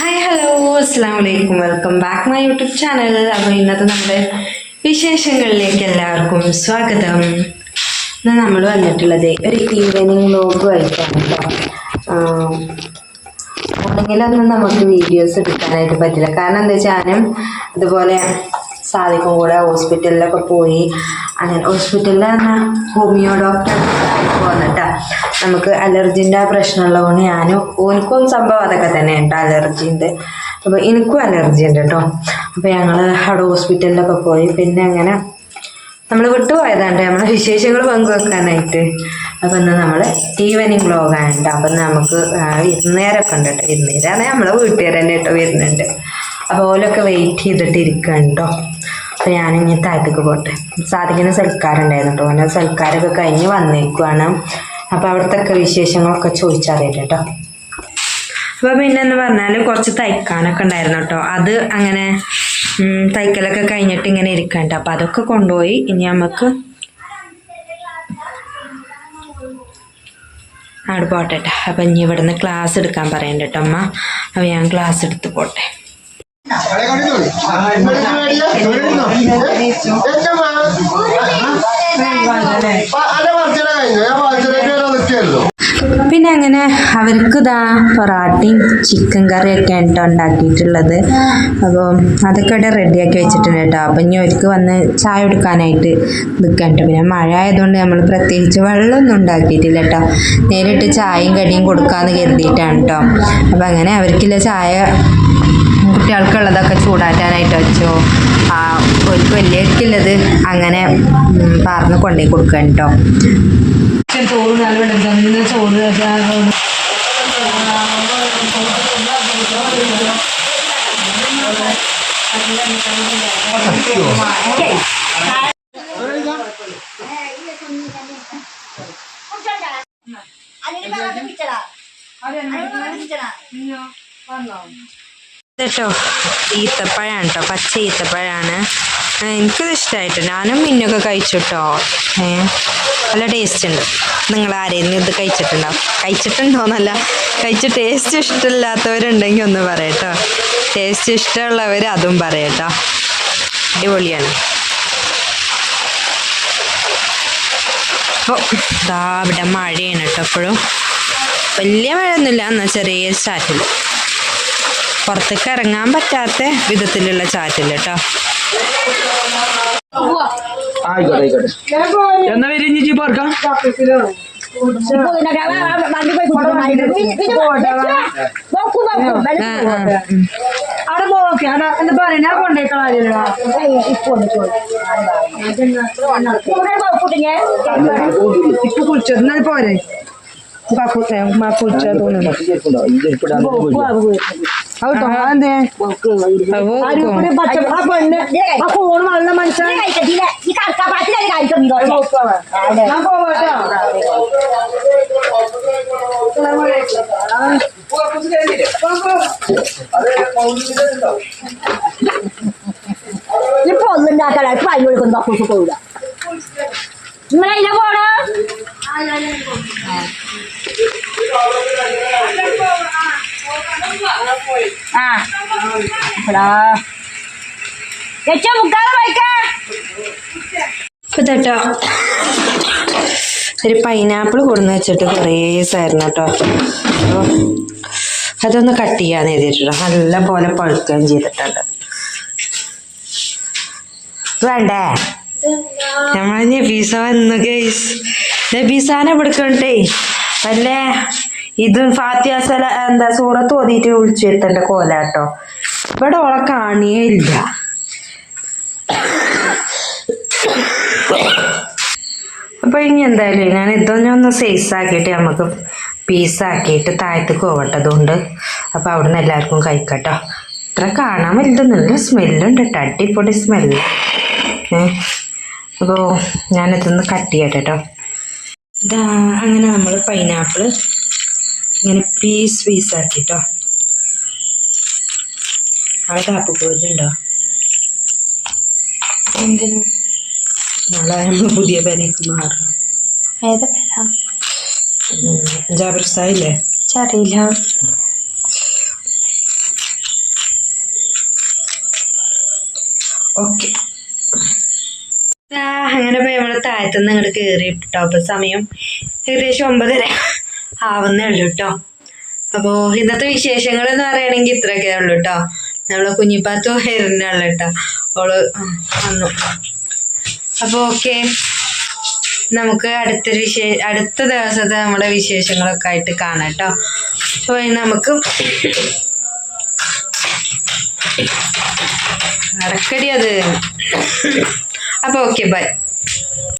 Hi hello അസ്സാം വലൈക്കും welcome back my YouTube channel അപ്പോൾ ഇന്നത്തെ നമ്മുടെ വിശേഷങ്ങളിലേക്ക് എല്ലാവർക്കും സ്വാഗതം. ഇന്ന് നമ്മൾ വന്നിട്ടുള്ളത് ഒരു ഈവനിങ് വ്ലോഗുമായിട്ടാണ് കേട്ടോ. ഒന്നെങ്കിലൊന്നും നമുക്ക് വീഡിയോസ് എടുക്കാനായിട്ട് പറ്റില്ല. കാരണം എന്താ വെച്ചാൽ ഞാനും ഇതുപോലെ സാധിക്കും കൂടെ ഹോസ്പിറ്റലിലൊക്കെ പോയി. അങ്ങനെ ഹോസ്പിറ്റലിൽ ഹോമിയോ ഡോക്ടർ വന്നിട്ടാ നമുക്ക് അലർജിന്റെ പ്രശ്നമുള്ളതുകൊണ്ട് ഞാനും ഓനിക്കും സംഭവം അതൊക്കെ തന്നെ ഉണ്ട്. അലർജിന്റെ അപ്പോൾ എനിക്കും അലർജി ഉണ്ട് കേട്ടോ. അപ്പോൾ ഞങ്ങൾ അവിടെ ഹോസ്പിറ്റലിലൊക്കെ പോയി. പിന്നെ അങ്ങനെ നമ്മൾ വിട്ടുപോയതാണ്ട്. നമ്മളെ വിശേഷങ്ങൾ പങ്കുവെക്കാനായിട്ട്. അപ്പം ഇന്ന് നമ്മൾ ഈവനിങ് വ്ലോഗാണ് അപ്പം നമുക്ക് ഇരുന്നേരൊക്കെ ഉണ്ട് കേട്ടോ. ഇരുന്നേരാണ് നമ്മളെ വീട്ടുകാർ തന്നെ കേട്ടോ വരുന്നുണ്ട്. അപ്പോൾ ഓലൊക്കെ വെയിറ്റ് ചെയ്തിട്ട് ഇരിക്കുകയാണ് കേട്ടോ. അപ്പോൾ ഞാനിങ്ങനെ താഴത്തേക്ക് പോട്ടെ. സാധിക്കുന്ന സൽക്കാരം ഉണ്ടായിരുന്നു കേട്ടോ. ഓനെ സൽക്കാരമൊക്കെ കഴിഞ്ഞ് വന്നേക്കുവാണ്. അപ്പോൾ അവിടുത്തെ ഒക്കെ വിശേഷങ്ങളൊക്കെ ചോദിച്ചറിയില്ല കേട്ടോ അപ്പോൾ പിന്നെ എന്ന് പറഞ്ഞാൽ കുറച്ച് തയ്ക്കാനൊക്കെ ഉണ്ടായിരുന്നു കേട്ടോ അത് അങ്ങനെ തയ്ക്കലൊക്കെ കഴിഞ്ഞിട്ട് ഇങ്ങനെ ഇരിക്കണ്ട അപ്പോൾ അതൊക്കെ കൊണ്ടുപോയി ഇനി നമുക്ക് അവിടെ പോട്ടെ ട്ടോ. അപ്പം ഇനി ഇവിടുന്ന് ക്ലാസ് എടുക്കാൻ പറയണ്ട കേട്ടോ അമ്മ അപ്പം ഞാൻ ക്ലാസ് എടുത്ത് പോട്ടെ പിന്നെ അങ്ങനെ അവർക്ക് ഇതാ പൊറാട്ടയും ചിക്കൻ കറിയൊക്കെ ആണ് കേട്ടോ ഉണ്ടാക്കിയിട്ടുള്ളത്. അപ്പോൾ അതൊക്കെ ഇവിടെ റെഡിയാക്കി വെച്ചിട്ടുണ്ട് കേട്ടോ. അപ്പം ഇനി അവർക്ക് വന്ന് ചായ എടുക്കാനായിട്ട് നിൽക്കാൻ കേട്ടോ. പിന്നെ മഴ ആയതുകൊണ്ട് നമ്മൾ പ്രത്യേകിച്ച് വെള്ളമൊന്നും ഉണ്ടാക്കിയിട്ടില്ല കേട്ടോ. നേരിട്ട് ചായയും കടിയും കൊടുക്കാമെന്ന് കരുതിയിട്ടാണ് കേട്ടോ. അപ്പം അങ്ങനെ അവർക്കില്ല ചായ കുട്ടികൾക്കുള്ളതൊക്കെ ചൂടാറ്റാനായിട്ട് വെച്ചോ. ആ ഒരു വലിയവർക്കുള്ളത് അങ്ങനെ പാർന്ന് കൊണ്ടുപോയി കൊടുക്കാൻ കേട്ടോ. ചോറ് നല്ല തന്നെ ചോറ് കേട്ടോ ഈത്തപ്പഴാണ് കേട്ടോ പച്ച ഈത്തപ്പഴാണ്. എനിക്കത് ഇഷ്ടമായിട്ട് ഞാനും മിന്നൊക്കെ കഴിച്ചു കേട്ടോ ഏ? നല്ല ടേസ്റ്റ് ഉണ്ട്. നിങ്ങൾ ആരെയും ഇത് കഴിച്ചിട്ടുണ്ടോ? കഴിച്ചിട്ടുണ്ടോന്നല്ല കഴിച്ച് ടേസ്റ്റ് ഇഷ്ടമില്ലാത്തവരുണ്ടെങ്കിൽ ഒന്ന് പറയട്ടോ ടേസ്റ്റ് ഇഷ്ടമുള്ളവർ അതും പറയട്ടോ അടിപൊളിയാണ്. അപ്പോൾ ഇതാ ഇവിടെ മഴയാണ് കേട്ടോ എപ്പോഴും വലിയ മഴയൊന്നുമില്ല. എന്നാൽ ചെറിയ ചാറ്റിൽ. പുറത്തേക്ക് ഇറങ്ങാൻ പറ്റാത്ത വിധത്തിലുള്ള ചാറ്റിൽ കേട്ടോ ആയിക്കോട്ടെ ആയിക്കോട്ടെ. എന്നാ വരും ജി പാർക്കാം. അവിടെ പോക്കെ അവിടെ എന്താ പറയുക ഞാൻ കൊണ്ടേക്കളാ ഇപ്പൊ കുളിച്ചോ എന്നാൽ പോരെ കുളിച്ചാ? തോന്നുന്നു ഫോൺ നല്ല മനസ്സിലായി ഞാൻ പോവാട്ടോ ഇപ്പൊ ഒന്നുണ്ടാക്കാൻ പൈ കൊടുക്കുന്നു അപ്പൂസ് പോവില്ല നിങ്ങളതിനെ പോണോ? ആ. ഒരു പൈനാപ്പിൾ കൊടുന്ന് വെച്ചിട്ട് കുറേ സായിരുന്നു കേട്ടോ അതൊന്ന് കട്ട് ചെയ്യാന്ന് എഴുതിയിട്ടോ നല്ല പോലെ പഴുക്കുകയും ചെയ്തിട്ടുണ്ട്. വേണ്ടേ? നമ്മളെ നബീസ വന്നു ഗൈസ് നബീസാനെ പിടിക്കണ്ടേ വല്ലേ ഇത് ഫാത്യാസല എന്താ സൂറത്ത് ഓതിയിട്ട് വിളിച്ചു വരുത്തേണ്ട കോലാട്ടോ. ഇവിടെ ഓളെ കാണിയേ ഇല്ല അപ്പൊ ഇനി എന്തായാലും ഞാൻ ഇതൊന്നും ഒന്ന് സൈസ് ആക്കിയിട്ട് നമുക്ക് പീസാക്കിയിട്ട് താഴത്തേക്ക് പോകട്ടെ അതുകൊണ്ട് അപ്പൊ അവിടുന്ന് എല്ലാവർക്കും കഴിക്കട്ടോ. ഇത്ര കാണാൻ വലുത് നല്ല സ്മെല്ലുണ്ട് കേട്ടോ അടിപൊളി സ്മെല്ല് അപ്പോ അപ്പോൾ ഞാനിതൊന്ന് കട്ട് ചെയ്യട്ടെ ഇതാ അങ്ങനെ നമ്മൾ പൈനാപ്പിൾ ഇങ്ങനെ പീസ് പീസ് ആക്കിട്ടോ. അവിടെ കാപ്പ് പോയിട്ടുണ്ടോ എന്തിനും? നാളെ പുതിയ പേരേക്ക് മാറണം. ഏതാ അറിയില്ല ഓക്കെ. അങ്ങനെ ഇപ്പോൾ നമ്മളെ താഴത്തുനിന്ന് ഇങ്ങോട്ട് കയറി കേട്ടോ അപ്പോൾ സമയം ഏകദേശം ഒമ്പതര. ആവുന്നേ ഉള്ളൂ കേട്ടോ അപ്പോ ഇന്നത്തെ വിശേഷങ്ങൾ എന്ന് പറയുകയാണെങ്കിൽ ഇത്രയൊക്കെ ഉള്ളൂ കേട്ടോ നമ്മളെ കുഞ്ഞിപ്പാത്തു വരുന്നുള്ളു കേട്ടോ ഓൾ വന്നു. അപ്പൊ ഓക്കെ. നമുക്ക് അടുത്ത വിശേ അടുത്ത ദിവസത്തെ നമ്മുടെ വിശേഷങ്ങളൊക്കെ ആയിട്ട് കാണാം കേട്ടോ അപ്പൊ നമുക്ക് നടക്കടി അത്. അപ്പൊ ഓക്കെ ബൈ.